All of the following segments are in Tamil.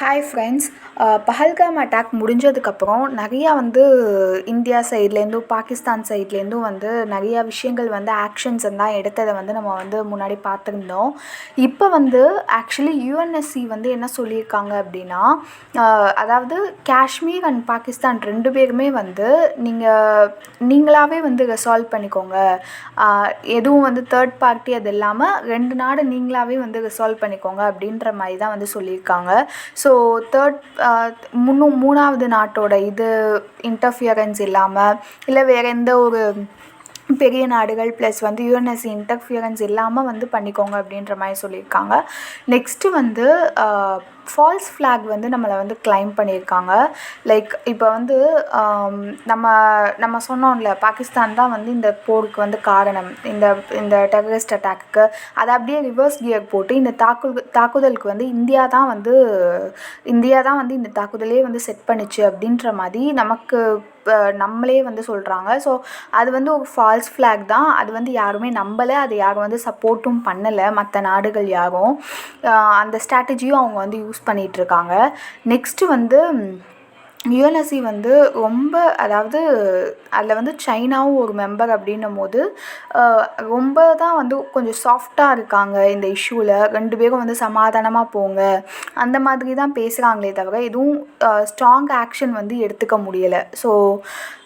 ஹாய் ஃப்ரெண்ட்ஸ் பஹல்காம் அட்டாக் முடிஞ்சதுக்கப்புறம் நிறையா வந்து இந்தியா சைட்லேருந்தும் பாகிஸ்தான் சைட்லேருந்தும் வந்து நிறையா விஷயங்கள் வந்து ஆக்ஷன்ஸ் எல்லாம் எடுத்ததை வந்து நம்ம வந்து முன்னாடி பார்த்துருந்தோம். இப்போ வந்து ஆக்சுவலி யூஎன்எஸ்சி வந்து என்ன சொல்லியிருக்காங்க அப்படின்னா அதாவது காஷ்மீர் அண்ட் பாகிஸ்தான் ரெண்டு பேருமே வந்து நீங்கள் நீங்களாகவே வந்து ரெசால்வ் பண்ணிக்கோங்க. எதுவும் வந்து தேர்ட் பார்ட்டி அது இல்லாமல் ரெண்டு நாடு நீங்களாகவே வந்து ரிசால்வ் பண்ணிக்கோங்க அப்படின்ற மாதிரி தான் வந்து சொல்லியிருக்காங்க. ஸோ ஸோ தேர்ட் uh, முன்னும் மூணாவது நாட்டோட இது இன்டர்ஃபியரன்ஸ் இல்லாமல் இல்லை வேறு எந்த ஒரு பெரிய நாடுகள் ப்ளஸ் வந்து யுஎன்எஸ்சி இன்டர்ஃபியரன்ஸ் இல்லாமல் வந்து பண்ணிக்கோங்க அப்படின்ற மாதிரி சொல்லியிருக்காங்க. நெக்ஸ்ட்டு வந்து uh, ஃபால்ஸ் ஃப்ளாக் வந்து நம்மளை வந்து கிளைம் பண்ணியிருக்காங்க. லைக் இப்போ வந்து um, நம்ம நம்ம சொன்னோம்ல பாகிஸ்தான் தான் வந்து இந்த போருக்கு வந்து காரணம். இந்த இந்த டெரரிஸ்ட் அட்டாக்கு அதை அப்படியே ரிவர்ஸ் கியர் போட்டு இந்த தாக்கு தாக்குதலுக்கு வந்து இந்தியா தான் வந்து இந்தியா தான் வந்து இந்த தாக்குதலே வந்து செட் பண்ணிச்சு அப்படின்ற மாதிரி நமக்கு நம்மளே வந்து சொல்கிறாங்க ஸோ அது வந்து ஒரு ஃபால்ஸ் ஃப்ளாக் தான். அது வந்து யாருமே நம்பலை. அது யாரும் வந்து சப்போர்ட்டும் பண்ணலை. மற்ற நாடுகள் யாரும். அந்த ஸ்ட்ராட்டஜியும் அவங்க வந்து யூஸ் பண்ணிகிட்ருக்காங்க நெக்ஸ்ட்டு வந்து யுஎன்எஸ்சி வந்து ரொம்ப அதாவது அதில் வந்து சைனாவும் ஒரு மெம்பர் அப்படின்னும் போது ரொம்ப தான் வந்து கொஞ்சம் சாஃப்டாக இருக்காங்க இந்த இஷ்யூவில் ரெண்டு பேரும் வந்து சமாதானமாக போங்க. அந்த மாதிரி தான் பேசுகிறாங்களே தவிர எதுவும் ஸ்ட்ராங் ஆக்ஷன் வந்து எடுத்துக்க முடியலை. ஸோ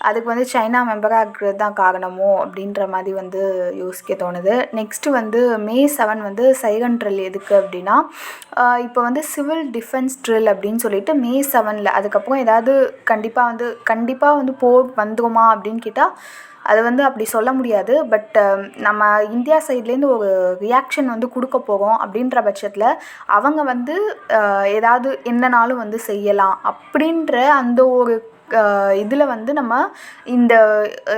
அதுக்கு வந்து சைனா மெம்பராக இருக்கிறது தான் காரணமோ அப்படின்ற மாதிரி வந்து யோசிக்க தோணுது. நெக்ஸ்ட்டு வந்து மே செவன் வந்து சைரன் ட்ரில் எதுக்கு அப்படின்னா இப்போ வந்து சிவில் டிஃபென்ஸ் ட்ரில் அப்படின்னு சொல்லிட்டு மே செவனில் அதுக்கப்புறம் ஏதாவது கண்டிப்பாக வந்து கண்டிப்பாக வந்து போர் வந்துருமா அப்படின்னு கேட்டால் அது வந்து அப்படி சொல்ல முடியாது. பட் um, நம்ம இந்தியா சைட்லேருந்து ஒரு ரியாக்ஷன் வந்து கொடுக்க போகிறோம் அப்படின்ற பட்சத்தில் அவங்க வந்து ஏதாவது என்னனாலும் வந்து செய்யலாம் அப்படின்ற அந்த ஒரு இதில் வந்து நம்ம இந்த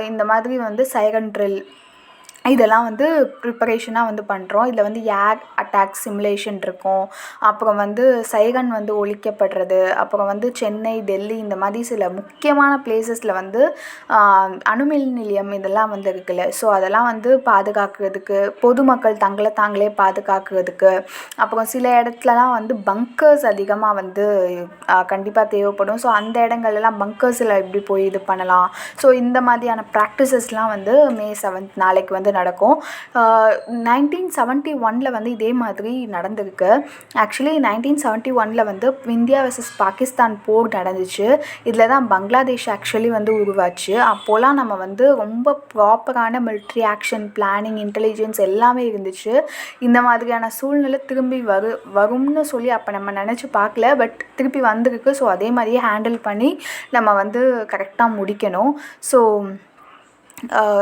இந்த மாதிரி வந்து சைரன் ட்ரில் இதெல்லாம் வந்து ப்ரிப்பரேஷனாக வந்து பண்ணுறோம் இதில் வந்து ஏர் அட்டாக் சிமுலேஷன் இருக்கும். அப்புறம் வந்து சைரன் வந்து ஒழிக்கப்படுறது. அப்புறம் வந்து சென்னை டெல்லி இந்த மாதிரி சில முக்கியமான பிளேசஸில் வந்து அணுமின் நிலையம் இதெல்லாம் வந்து இருக்குல்ல. ஸோ அதெல்லாம் வந்து பாதுகாக்கிறதுக்கு பொதுமக்கள் தங்களை தாங்களே பாதுகாக்கிறதுக்கு அப்புறம் சில இடத்துலலாம் வந்து பங்கர்ஸ் அதிகமாக வந்து கண்டிப்பாக தேவைப்படும். ஸோ அந்த இடங்கள்லாம் பங்கர்ஸில் எப்படி போய் இது பண்ணலாம்? ஸோ இந்த மாதிரியான ப்ராக்டிசஸ்லாம் வந்து மே செவன்த் நாளைக்கு வந்து நடக்கும். நைன்டீன் செவன்ட்டி ஒனில் வந்து இதே மாதிரி நடந்திருக்கு. ஆக்சுவலி நைன்டீன் செவன்ட்டி ஒனில் வந்து இந்தியா வர்சஸ் பாகிஸ்தான் போர் நடந்துச்சு. இதில் தான் பங்களாதேஷ் ஆக்சுவலி வந்து உருவாச்சு. அப்போலாம் நம்ம வந்து ரொம்ப ப்ராப்பரான மிலிட்ரி ஆக்ஷன் பிளானிங் இன்டெலிஜென்ஸ் எல்லாமே இருந்துச்சு. இந்த மாதிரியான சூழ்நிலை திரும்பி வரு வரும்னு சொல்லி அப்போ நம்ம நினச்சி பார்க்கல. பட் திருப்பி வந்திருக்கு. ஸோ அதே மாதிரியே ஹேண்டில் பண்ணி நம்ம வந்து கரெக்டாக முடிக்கணும். ஸோ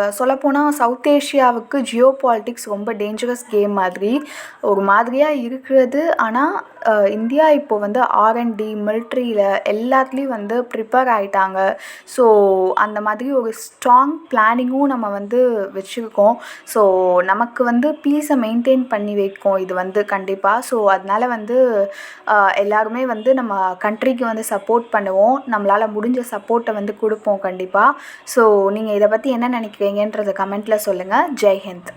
சொல்லப்போனால் சவுத் ஏஷியாவுக்கு ஜியோ பாலிட்டிக்ஸ் ரொம்ப டேஞ்சரஸ் கேம் மாதிரி ஒரு மாதிரியாக இருக்கிறது. ஆனால் இந்தியா இப்போ வந்து ஆர்என்டி மில்ட்ரியில் எல்லாத்துலேயும் வந்து ப்ரிப்பேர் ஆகிட்டாங்க ஸோ அந்த மாதிரி ஒரு ஸ்ட்ராங் பிளானிங்கும் நம்ம வந்து வச்சுருக்கோம். ஸோ நமக்கு வந்து பீஸை மெயின்டைன் பண்ணி வைக்கும் இது வந்து கண்டிப்பாக ஸோ அதனால் வந்து எல்லாருமே வந்து நம்ம கண்ட்ரிக்கு வந்து சப்போர்ட் பண்ணுவோம். நம்மளால் முடிஞ்ச சப்போர்ட்டை வந்து கொடுப்போம் கண்டிப்பாக ஸோ நீங்கள் இதை பற்றி என்ன நினைக்கிறீங்கன்றத கமெண்ட்டில் சொல்லுங்கள் ஜெய்ஹிந்த்